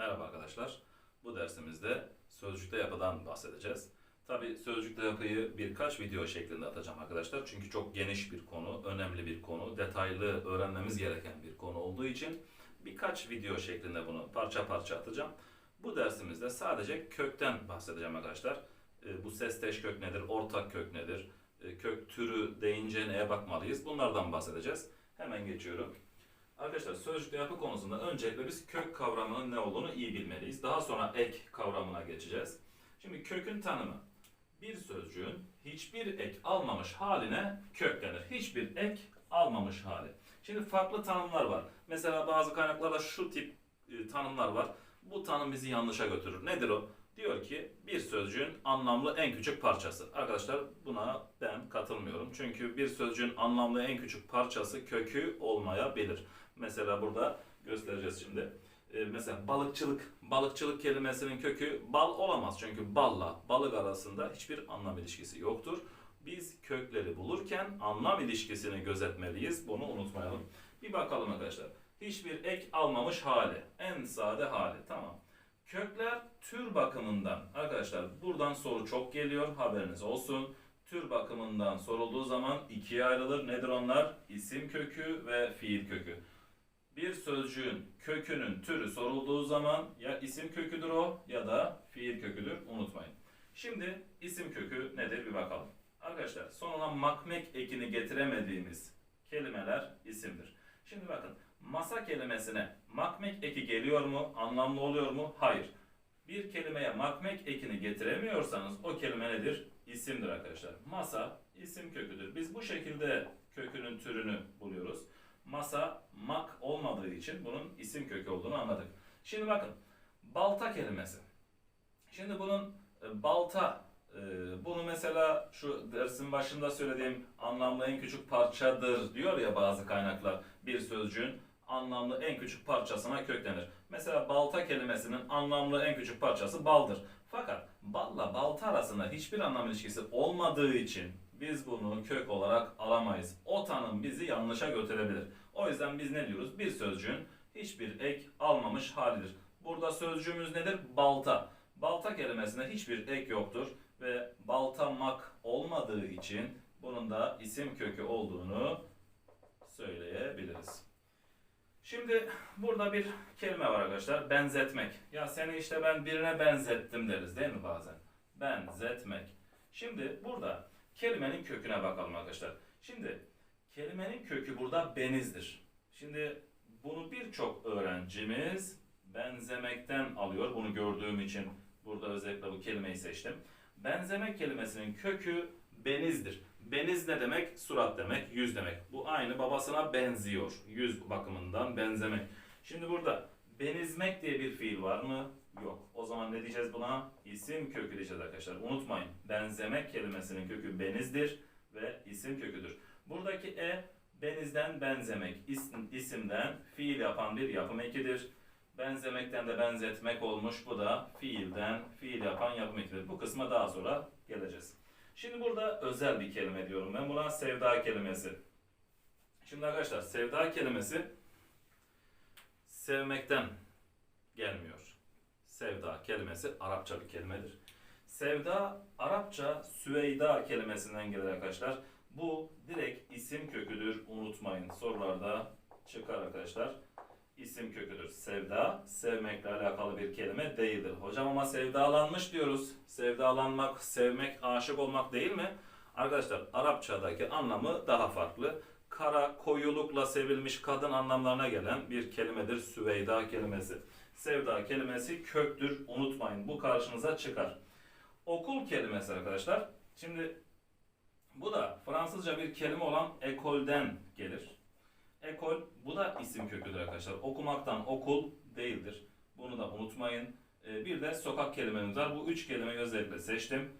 Merhaba arkadaşlar. Bu dersimizde sözcükte yapıdan bahsedeceğiz. Tabi sözcükte yapıyı birkaç video şeklinde atacağım arkadaşlar. Çünkü çok geniş bir konu, önemli bir konu, detaylı öğrenmemiz gereken bir konu olduğu için birkaç video şeklinde bunu parça parça atacağım. Bu dersimizde sadece kökten bahsedeceğim arkadaşlar. E, Bu sesteş kök nedir, ortak kök nedir, e, kök türü deyince neye bakmalıyız bunlardan bahsedeceğiz. Hemen geçiyorum. Arkadaşlar sözcükte yapı konusunda öncelikle biz kök kavramının ne olduğunu iyi bilmeliyiz. Daha sonra ek kavramına geçeceğiz. Şimdi kökün tanımı. Bir sözcüğün hiçbir ek almamış haline kök denir. Hiçbir ek almamış hali. Şimdi farklı tanımlar var. Mesela bazı kaynaklarda şu tip e, tanımlar var. Bu tanım bizi yanlışa götürür. Nedir o? Diyor ki bir sözcüğün anlamlı en küçük parçası. Arkadaşlar buna ben katılmıyorum. Çünkü bir sözcüğün anlamlı en küçük parçası kökü olmayabilir. Mesela burada göstereceğiz şimdi. Ee, mesela balıkçılık. Balıkçılık kelimesinin kökü bal olamaz. Çünkü balla balık arasında hiçbir anlam ilişkisi yoktur. Biz kökleri bulurken anlam ilişkisini gözetmeliyiz. Bunu unutmayalım. Bir bakalım arkadaşlar. Hiçbir ek almamış hali. En sade hali. Tamam. Kökler tür bakımından. Arkadaşlar buradan soru çok geliyor. Haberiniz olsun. Tür bakımından sorulduğu zaman ikiye ayrılır. Nedir onlar? İsim kökü ve fiil kökü. Bir sözcüğün kökünün türü sorulduğu zaman ya isim köküdür o ya da fiil köküdür. Unutmayın. Şimdi isim kökü nedir bir bakalım. Arkadaşlar son olan makmek ekini getiremediğimiz kelimeler isimdir. Şimdi bakın masa kelimesine makmek eki geliyor mu? Anlamlı oluyor mu? Hayır. Bir kelimeye makmek ekini getiremiyorsanız o kelime nedir? İsimdir arkadaşlar. Masa isim köküdür. Biz bu şekilde kökünün türünü buluyoruz. Masa için bunun isim kökü olduğunu anladık. Şimdi bakın balta kelimesi. Şimdi bunun e, balta e, bunu mesela şu dersin başında söylediğim anlamlı en küçük parçadır diyor ya bazı kaynaklar bir sözcüğün anlamlı en küçük parçasına köklenir. Mesela balta kelimesinin anlamlı en küçük parçası baldır. Fakat balla balta arasında hiçbir anlam ilişkisi olmadığı için biz bunu kök olarak alamayız. O tanım bizi yanlışa götürebilir. O yüzden biz ne diyoruz? Bir sözcüğün hiçbir ek almamış halidir. Burada sözcüğümüz nedir? Balta. Balta kelimesinde hiçbir ek yoktur ve baltamak olmadığı için bunun da isim kökü olduğunu söyleyebiliriz. Şimdi burada bir kelime var arkadaşlar. Benzetmek. Ya seni işte ben birine benzettim deriz değil mi bazen? Benzetmek. Şimdi burada kelimenin köküne bakalım arkadaşlar. Şimdi kelimenin kökü burada benizdir. Şimdi bunu birçok öğrencimiz benzemekten alıyor. Bunu gördüğüm için burada özellikle bu kelimeyi seçtim. Benzemek kelimesinin kökü benizdir. Beniz ne demek? Surat demek, yüz demek. Bu aynı babasına benziyor. Yüz bakımından benzemek. Şimdi burada benizmek diye bir fiil var mı? Yok. O zaman ne diyeceğiz buna? İsim kökü diyeceğiz arkadaşlar. Unutmayın. Benzemek kelimesinin kökü benizdir ve isim köküdür. Buradaki e benizden benzemek, isim, isimden fiil yapan bir yapım ekidir. Benzemekten de benzetmek olmuş. Bu da fiilden fiil yapan yapım ekidir. Bu kısma daha sonra geleceğiz. Şimdi burada özel bir kelime diyorum ben. Buna sevda kelimesi. Şimdi arkadaşlar sevda kelimesi sevmekten gelmiyor. Sevda kelimesi Arapça bir kelimedir. Sevda Arapça Süveyda kelimesinden gelir arkadaşlar. Bu direkt isim köküdür. Unutmayın sorularda çıkar arkadaşlar. İsim köküdür. Sevda sevmekle alakalı bir kelime değildir. Hocam ama sevdalanmış diyoruz. Sevdalanmak, sevmek, aşık olmak değil mi? Arkadaşlar Arapçadaki anlamı daha farklı. Kara, koyulukla sevilmiş kadın anlamlarına gelen bir kelimedir Süveyda kelimesi. Sevda kelimesi köktür. Unutmayın bu karşınıza çıkar. Okul kelimesi arkadaşlar. Şimdi bu da Fransızca bir kelime olan ekolden gelir. Ekol bu da isim köküdür arkadaşlar. Okumaktan okul değildir. Bunu da unutmayın. Ee, Bir de sokak kelimemiz var. Bu üç kelimeyi özellikle seçtim.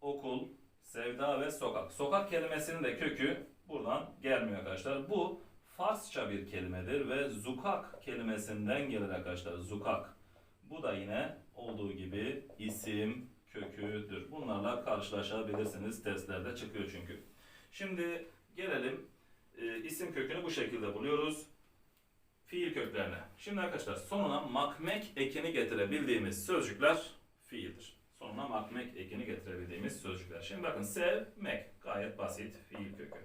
Okul, sevda ve sokak. Sokak kelimesinin de kökü buradan gelmiyor arkadaşlar. Bu Farsça bir kelimedir ve zukak kelimesinden gelir arkadaşlar. Zukak. Bu da yine olduğu gibi isim köküdür. Bunlarla karşılaşabilirsiniz. Testlerde çıkıyor çünkü. Şimdi gelelim e, isim kökünü bu şekilde buluyoruz. fiil köklerine. Şimdi arkadaşlar sonuna makmek ekini getirebildiğimiz sözcükler fiildir. Sonuna makmek ekini getirebildiğimiz sözcükler. Şimdi bakın sevmek gayet basit fiil kökü.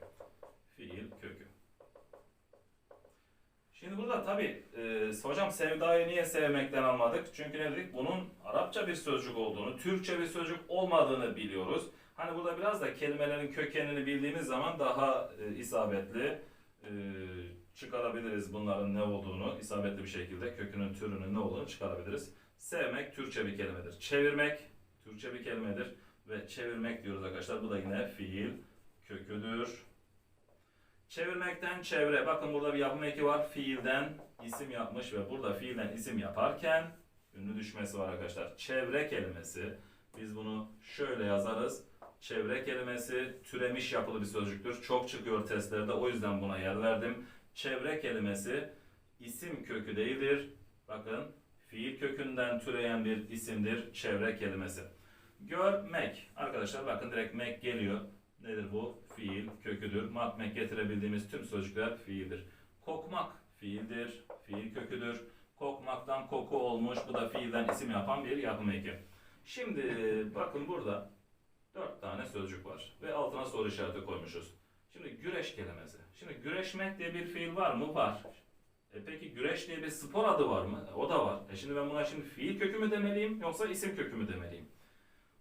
Fiil kökü. Şimdi burada tabi hocam sevdayı niye sevmekten almadık? Çünkü ne dedik? Bunun Arapça bir sözcük olduğunu, Türkçe bir sözcük olmadığını biliyoruz. Hani burada biraz da kelimelerin kökenini bildiğimiz zaman daha e, isabetli e, çıkarabiliriz bunların ne olduğunu, isabetli bir şekilde kökünün, türünün ne olduğunu çıkarabiliriz. Sevmek Türkçe bir kelimedir. Çevirmek Türkçe bir kelimedir ve çevirmek diyoruz arkadaşlar. Bu da yine fiil köküdür. Çevirmekten çevre. Bakın burada bir yapım eki var. Fiilden isim yapmış ve burada fiilden isim yaparken ünlü düşmesi var arkadaşlar. Çevre kelimesi. Biz bunu şöyle yazarız. Çevre kelimesi türemiş yapılı bir sözcüktür. Çok çıkıyor testlerde. O yüzden buna yer verdim. Çevre kelimesi isim kökü değildir. Bakın fiil kökünden türeyen bir isimdir çevre kelimesi. Görmek. Arkadaşlar bakın direkt mek geliyor. Nedir bu? Fiil köküdür. Makmek getirebildiğimiz tüm sözcükler fiildir. Kokmak fiildir. Fiil köküdür. Kokmaktan koku olmuş. Bu da fiilden isim yapan bir yapım eki. Şimdi bakın burada dört tane sözcük var. Ve altına soru işareti koymuşuz. Şimdi güreş kelimesi. Şimdi güreşmek diye bir fiil var mı? Var. E peki güreş diye bir spor adı var mı? E, o da var. E şimdi ben buna şimdi fiil kökü mü demeliyim yoksa isim kökü mü demeliyim?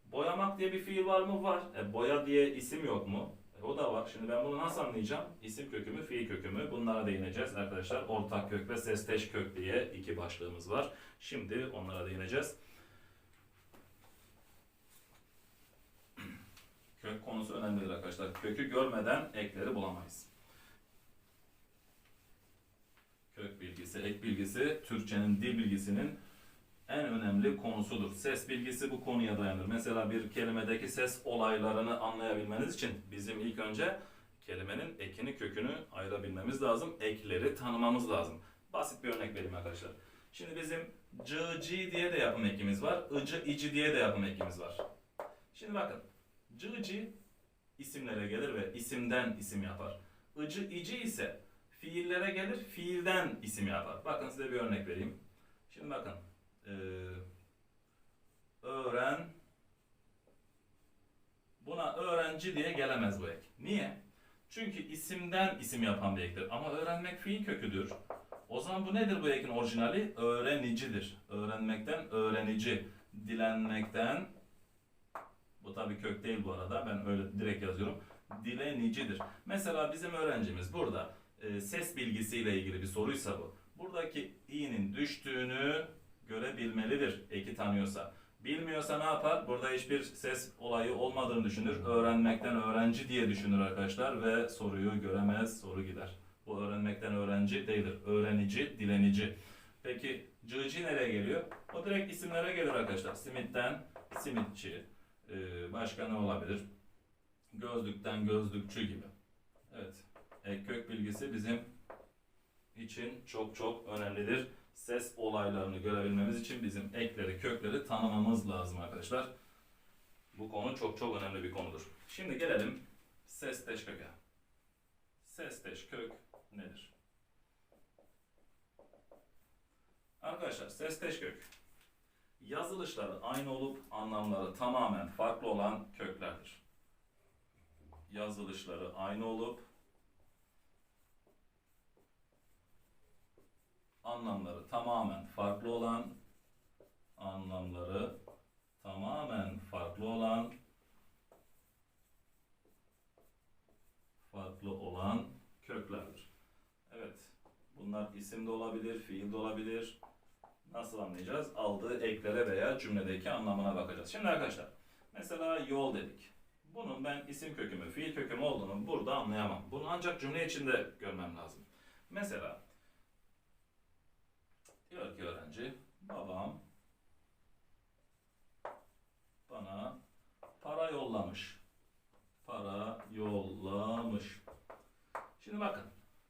Boyamak diye bir fiil var mı? Var. E, boya diye isim yok mu? O da var. Şimdi ben bunu nasıl anlayacağım? İsim kökü mü, fiil kökü mü? Bunlara değineceğiz arkadaşlar. Ortak kök ve sesteş kök diye iki başlığımız var. Şimdi onlara değineceğiz. Kök konusu önemlidir arkadaşlar. Kökü görmeden ekleri bulamayız. Kök bilgisi, ek bilgisi Türkçenin dil bilgisinin en önemli konusudur. Ses bilgisi bu konuya dayanır. Mesela bir kelimedeki ses olaylarını anlayabilmeniz için bizim ilk önce kelimenin ekini kökünü ayırabilmemiz lazım. Ekleri tanımamız lazım. Basit bir örnek vereyim arkadaşlar. Şimdi bizim cı diye de yapım ekimiz var. ıcı ici diye de yapım ekimiz var. Şimdi bakın cı isimlere gelir ve isimden isim yapar. Icı ici ise fiillere gelir, fiilden isim yapar. Bakın size bir örnek vereyim. Şimdi bakın e, öğren buna öğrenci diye gelemez bu ek. Niye? Çünkü isimden isim yapan bir ektir. Ama öğrenmek fiil köküdür. O zaman bu nedir bu ekin orijinali? Öğrenicidir. Öğrenmekten öğrenici. Dilenmekten bu tabii kök değil bu arada. Ben öyle direkt yazıyorum. Dilenicidir. Mesela bizim öğrencimiz burada e, ses bilgisiyle ilgili bir soruysa bu. Buradaki i'nin düştüğünü görebilmelidir eki tanıyorsa. Bilmiyorsa ne yapar? Burada hiçbir ses olayı olmadığını düşünür. Öğrenmekten öğrenci diye düşünür arkadaşlar ve soruyu göremez, soru gider. Bu öğrenmekten öğrenci değildir. Öğrenici, dilenici. Peki cıcı nereye geliyor? O direkt isimlere gelir arkadaşlar. Simitten simitçi. Başka ne olabilir? Gözlükten gözlükçü gibi. Evet. Ek kök bilgisi bizim için çok çok önemlidir ses olaylarını görebilmemiz için bizim ekleri, kökleri tanımamız lazım arkadaşlar. Bu konu çok çok önemli bir konudur. Şimdi gelelim sesteş köke. Sesteş kök nedir? Arkadaşlar sesteş kök yazılışları aynı olup anlamları tamamen farklı olan köklerdir. Yazılışları aynı olup anlamları tamamen farklı olan anlamları tamamen farklı olan farklı olan köklerdir. Evet. Bunlar isim de olabilir, fiil de olabilir. Nasıl anlayacağız? Aldığı eklere veya cümledeki anlamına bakacağız. Şimdi arkadaşlar, mesela yol dedik. Bunun ben isim kökümü, fiil kökümü olduğunu burada anlayamam. Bunu ancak cümle içinde görmem lazım. Mesela Diyor ki öğrenci, babam bana para yollamış. Para yollamış. Şimdi bakın,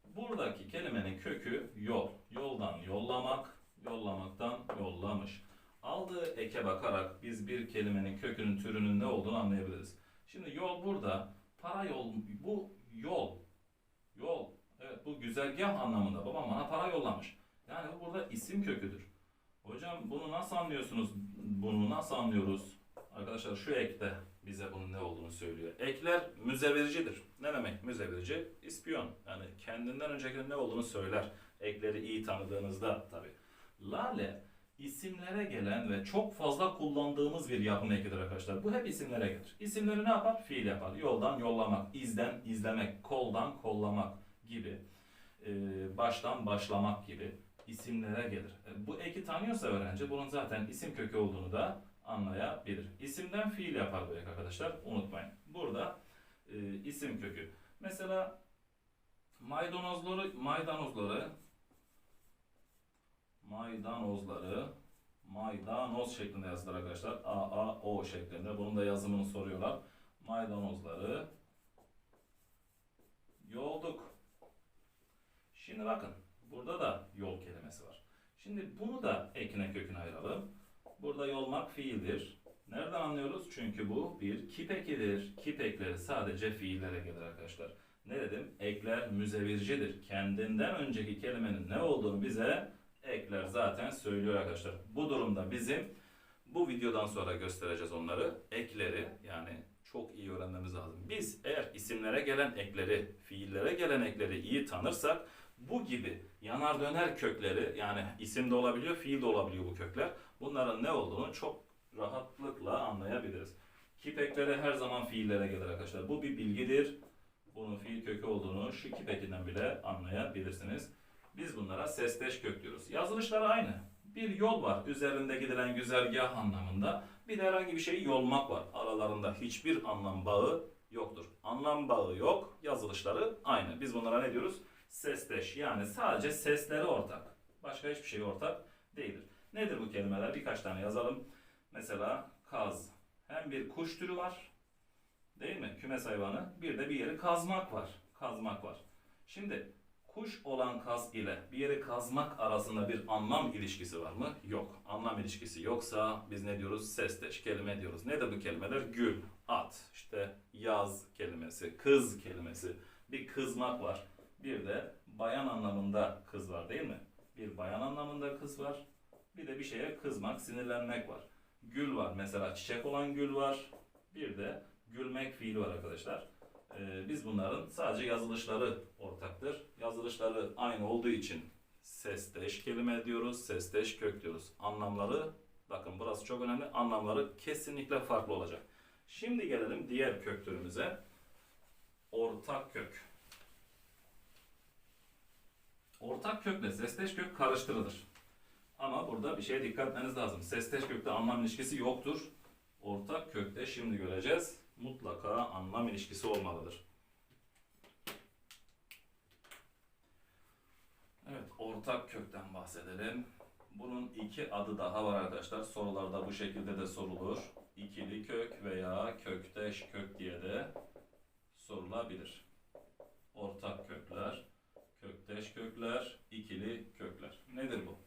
buradaki kelimenin kökü yol. Yoldan yollamak, yollamaktan yollamış. Aldığı eke bakarak biz bir kelimenin kökünün türünün ne olduğunu anlayabiliriz. Şimdi yol burada, para yol, bu yol. Yol. Evet bu güzergah anlamında. Babam bana para yollamış. Yani bu burada isim köküdür. Hocam bunu nasıl anlıyorsunuz? Bunu nasıl anlıyoruz? Arkadaşlar şu ekte bize bunun ne olduğunu söylüyor. Ekler müzevircidir. Ne demek müzevirci? İspiyon. Yani kendinden öncekinin ne olduğunu söyler. Ekleri iyi tanıdığınızda tabi. Lale isimlere gelen ve çok fazla kullandığımız bir yapım ekidir arkadaşlar. Bu hep isimlere gelir. İsimleri ne yapar? Fiil yapar. Yoldan yollamak, izden izlemek, koldan kollamak gibi, e, baştan başlamak gibi isimlere gelir. E, Bu eki tanıyorsa öğrenci bunun zaten isim kökü olduğunu da anlayabilir. İsimden fiil yapar bu ek arkadaşlar. Unutmayın. Burada e, isim kökü. Mesela maydanozları, maydanozları maydanozları maydanoz şeklinde yazılır arkadaşlar. A, A, O şeklinde. Bunun da yazımını soruyorlar. Maydanozları yolduk. Şimdi bakın. Burada da yol kelimesi var. Şimdi bunu da ekine köküne ayıralım. Burada yolmak fiildir. Nereden anlıyoruz? Çünkü bu bir kip ekidir. Sadece fiillere gelir arkadaşlar. Ne dedim? Ekler müzevircidir. Kendinden önceki kelimenin ne olduğunu bize ekler zaten söylüyor arkadaşlar. Bu durumda bizim bu videodan sonra göstereceğiz onları. Ekleri yani çok iyi öğrenmemiz lazım. Biz eğer isimlere gelen ekleri, fiillere gelen ekleri iyi tanırsak bu gibi yanar döner kökleri yani isim de olabiliyor, fiil de olabiliyor bu kökler. Bunların ne olduğunu çok rahatlıkla anlayabiliriz. Kip ekleri her zaman fiillere gelir arkadaşlar. Bu bir bilgidir. Bunun fiil kökü olduğunu şu kip ekinden bile anlayabilirsiniz. Biz bunlara sesteş kök diyoruz. Yazılışları aynı. Bir yol var üzerinde gidilen güzergah anlamında. Bir de herhangi bir şeyi yolmak var. Aralarında hiçbir anlam bağı yoktur. Anlam bağı yok. Yazılışları aynı. Biz bunlara ne diyoruz? Sesteş. Yani sadece sesleri ortak. Başka hiçbir şey ortak değildir. Nedir bu kelimeler? Birkaç tane yazalım. Mesela kaz. Hem bir kuş türü var. Değil mi? Kümes hayvanı. Bir de bir yeri kazmak var. Kazmak var. Şimdi kuş olan kaz ile bir yeri kazmak arasında bir anlam ilişkisi var mı? Yok. Anlam ilişkisi yoksa biz ne diyoruz? Sesteş kelime diyoruz. Nedir bu kelimeler? Gül, at, işte yaz kelimesi, kız kelimesi. Bir kızmak var. Bir de bayan anlamında kız var değil mi? Bir bayan anlamında kız var. Bir de bir şeye kızmak, sinirlenmek var. Gül var. Mesela çiçek olan gül var. Bir de gülmek fiili var arkadaşlar. Ee, biz bunların sadece yazılışları ortaktır. Yazılışları aynı olduğu için sesteş kelime diyoruz, sesteş kök diyoruz. Anlamları, bakın burası çok önemli, anlamları kesinlikle farklı olacak. Şimdi gelelim diğer kök. Ortak kök. Ortak kökle sesteş kök karıştırılır. Ama burada bir şeye dikkat etmeniz lazım. Sesteş kökte anlam ilişkisi yoktur. Ortak kökte şimdi göreceğiz. Mutlaka anlam ilişkisi olmalıdır. Evet, ortak kökten bahsedelim. Bunun iki adı daha var arkadaşlar. Sorularda bu şekilde de sorulur. İkili kök veya kökteş kök diye de sorulabilir. Ortak kökler, kökteş kökler, ikili kökler. Nedir bu?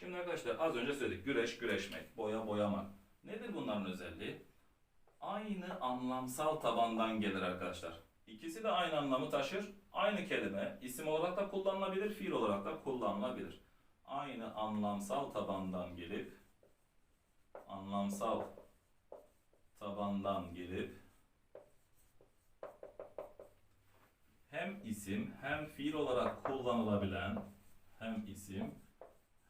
Şimdi arkadaşlar az önce söyledik. Güreş, güreşmek, boya, boyamak. Nedir bunların özelliği? Aynı anlamsal tabandan gelir arkadaşlar. İkisi de aynı anlamı taşır. Aynı kelime isim olarak da kullanılabilir, fiil olarak da kullanılabilir. Aynı anlamsal tabandan gelip anlamsal tabandan gelip hem isim hem fiil olarak kullanılabilen hem isim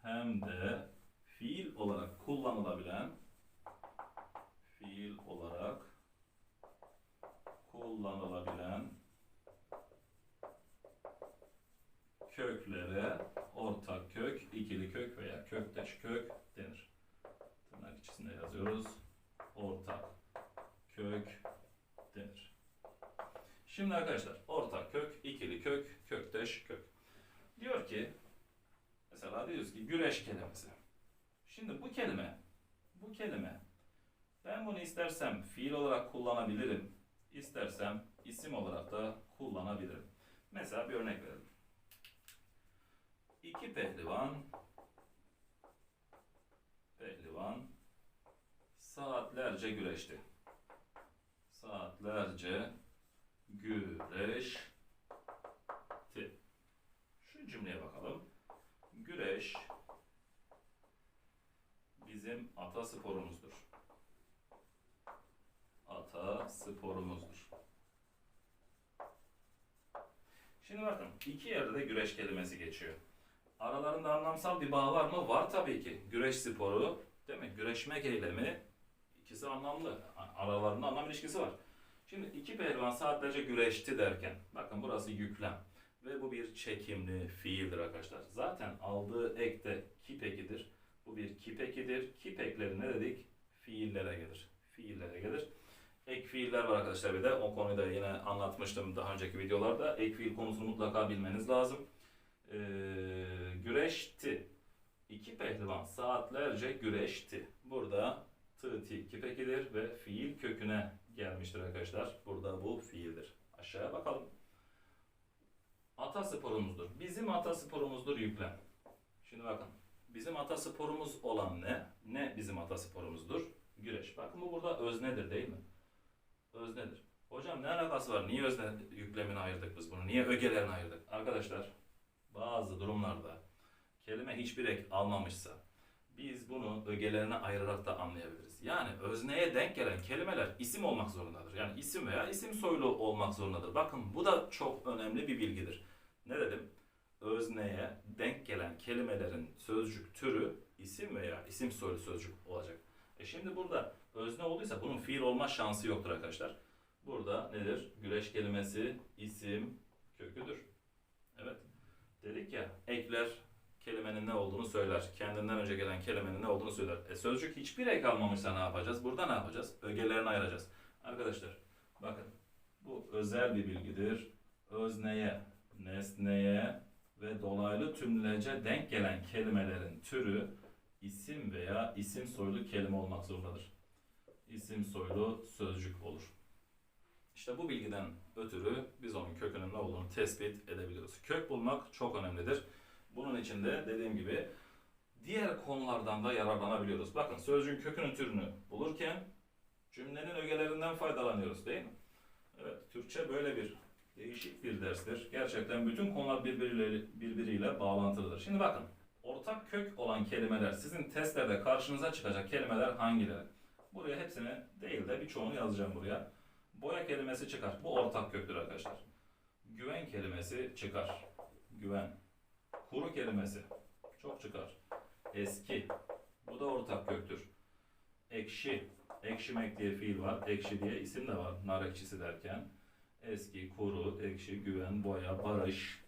hem de fiil olarak kullanılabilen fiil olarak kullanılabilen köklere ortak kök, ikili kök veya kökteş kök denir. Tırnak içinde yazıyoruz. Ortak kök denir. Şimdi arkadaşlar ortak kök, ikili kök, kökteş kök. Diyor ki mesela diyoruz ki güreş kelimesi. Şimdi bu kelime bu kelime ben bunu istersem fiil olarak kullanabilirim. İstersem isim olarak da kullanabilirim. Mesela bir örnek verelim. İki pehlivan pehlivan saatlerce güreşti. Saatlerce güreşti. Şu cümleye bakalım. Güreş bizim ata sporumuzdur. Ata sporumuzdur. Şimdi bakın iki yerde de güreş kelimesi geçiyor. Aralarında anlamsal bir bağ var mı? Var tabii ki. Güreş sporu, değil mi? Güreşmek eylemi ikisi anlamlı. Aralarında anlam ilişkisi var. Şimdi iki pehlivan saatlerce güreşti derken, bakın burası yüklem ve bu bir çekimli fiildir arkadaşlar. Zaten aldığı ek de kip ekidir. Bu bir kip ekidir. Ne dedik? Fiillere gelir. Fiillere gelir. Ek fiiller var arkadaşlar bir de. O konuyu da yine anlatmıştım daha önceki videolarda. Ek fiil konusunu mutlaka bilmeniz lazım. Ee, güreşti. İki pehlivan saatlerce güreşti. Burada tı ti kip ekidir ve fiil köküne gelmiştir arkadaşlar. Burada bu fiildir. Aşağıya bakalım. Atasporumuzdur. Bizim atasporumuzdur yüklem. Şimdi bakın. Bizim atasporumuz olan ne? Ne bizim atasporumuzdur? Güreş. Bakın bu burada öznedir değil mi? Öznedir. Hocam ne alakası var? Niye özne yüklemini ayırdık biz bunu? Niye ögelerini ayırdık? Arkadaşlar bazı durumlarda kelime hiçbir ek almamışsa biz bunu ögelerine ayırarak da anlayabiliriz. Yani özneye denk gelen kelimeler isim olmak zorundadır. Yani isim veya isim soylu olmak zorundadır. Bakın bu da çok önemli bir bilgidir. Ne dedim? Özneye denk gelen kelimelerin sözcük türü isim veya isim soylu sözcük olacak. E şimdi burada özne olduysa bunun fiil olma şansı yoktur arkadaşlar. Burada nedir? Güreş kelimesi isim köküdür. Evet. Dedik ya ekler kelimenin ne olduğunu söyler. Kendinden önce gelen kelimenin ne olduğunu söyler. E sözcük hiçbir ek almamışsa ne yapacağız? Burada ne yapacağız? Ögelerini ayıracağız. Arkadaşlar bakın bu özel bir bilgidir. Özneye, nesneye ve dolaylı tümlece denk gelen kelimelerin türü isim veya isim soylu kelime olmak zorundadır. İsim soylu sözcük olur. İşte bu bilgiden ötürü biz onun kökünün ne olduğunu tespit edebiliyoruz. Kök bulmak çok önemlidir. Bunun için de dediğim gibi diğer konulardan da yararlanabiliyoruz. Bakın sözcüğün kökünün türünü bulurken cümlenin ögelerinden faydalanıyoruz değil mi? Evet, Türkçe böyle bir değişik bir derstir. Gerçekten bütün konular birbiriyle, birbiriyle bağlantılıdır. Şimdi bakın, ortak kök olan kelimeler, sizin testlerde karşınıza çıkacak kelimeler hangileri? Buraya hepsini değil de birçoğunu yazacağım buraya. Boya kelimesi çıkar. Bu ortak köktür arkadaşlar. Güven kelimesi çıkar. Güven. Kuru kelimesi çok çıkar. Eski. Bu da ortak köktür. Ekşi. Ekşimek diye fiil var. Ekşi diye isim de var. Nar ekşisi derken. Eski, kuru, ekşi, güven, boya, barış.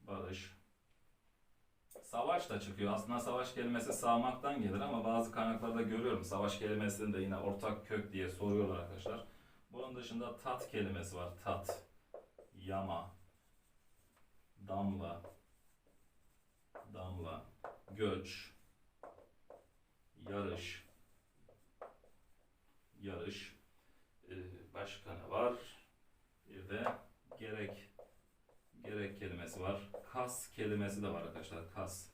Barış. Savaş da çıkıyor. Aslında savaş kelimesi sağmaktan gelir ama bazı kaynaklarda görüyorum. Savaş kelimesini de yine ortak kök diye soruyorlar arkadaşlar. Bunun dışında tat kelimesi var. Tat. Yama. Damla. Damla. Göç. Yarış. Yarış. Ee, başka ne var? Bir de gerek. Gerek kelimesi var. Kas kelimesi de var arkadaşlar. Kas.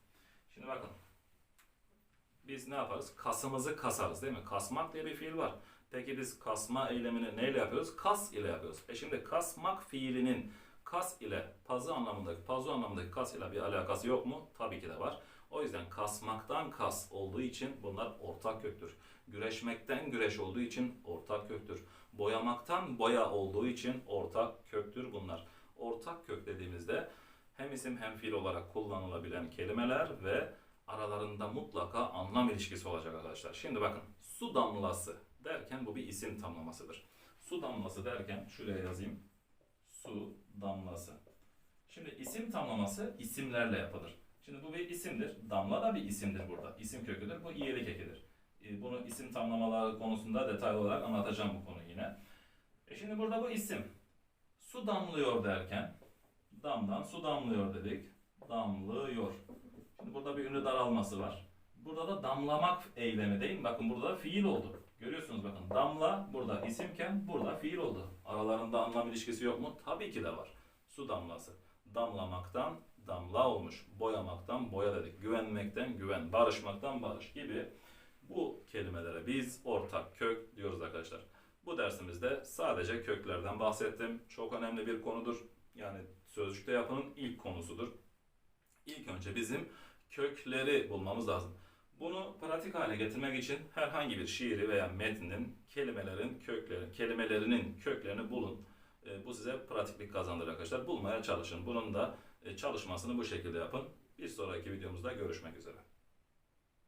Şimdi bakın. Biz ne yaparız? Kasımızı kasarız değil mi? Kasmak diye bir fiil var. Peki biz kasma eylemini neyle yapıyoruz? Kas ile yapıyoruz. E şimdi kasmak fiilinin kas ile pazı anlamındaki, pazu anlamındaki kas ile bir alakası yok mu? Tabii ki de var. O yüzden kasmaktan kas olduğu için bunlar ortak köktür. Güreşmekten güreş olduğu için ortak köktür. Boyamaktan boya olduğu için ortak köktür bunlar. Ortak kök dediğimizde hem isim hem fiil olarak kullanılabilen kelimeler ve aralarında mutlaka anlam ilişkisi olacak arkadaşlar. Şimdi bakın su damlası derken bu bir isim tamlamasıdır. Su damlası derken şuraya yazayım. Su damlası. Şimdi isim tamlaması isimlerle yapılır. Şimdi bu bir isimdir. Damla da bir isimdir burada. İsim köküdür. Bu iyilik ekidir. E, Bunu isim tamlamaları konusunda detaylı olarak anlatacağım bu konuyu yine. E şimdi burada bu isim. Su damlıyor derken damdan su damlıyor dedik. Damlıyor. Şimdi burada bir ünlü daralması var. Burada da damlamak eylemi değil mi? Bakın burada da fiil oldu. Görüyorsunuz bakın damla burada isimken burada fiil oldu. Aralarında anlam ilişkisi yok mu? Tabii ki de var. Su damlası. Damlamaktan damla olmuş. Boyamaktan boya dedik. Güvenmekten güven. Barışmaktan barış gibi bu kelimelere biz ortak kök diyoruz arkadaşlar. Bu dersimizde sadece köklerden bahsettim. Çok önemli bir konudur. Yani sözcükte yapının ilk konusudur. İlk önce bizim kökleri bulmamız lazım. Bunu pratik hale getirmek için herhangi bir şiiri veya metnin kelimelerin kökleri, kelimelerinin köklerini bulun. E, Bu size pratiklik kazandırır arkadaşlar. Bulmaya çalışın. Bunun da e, çalışmasını bu şekilde yapın. Bir sonraki videomuzda görüşmek üzere.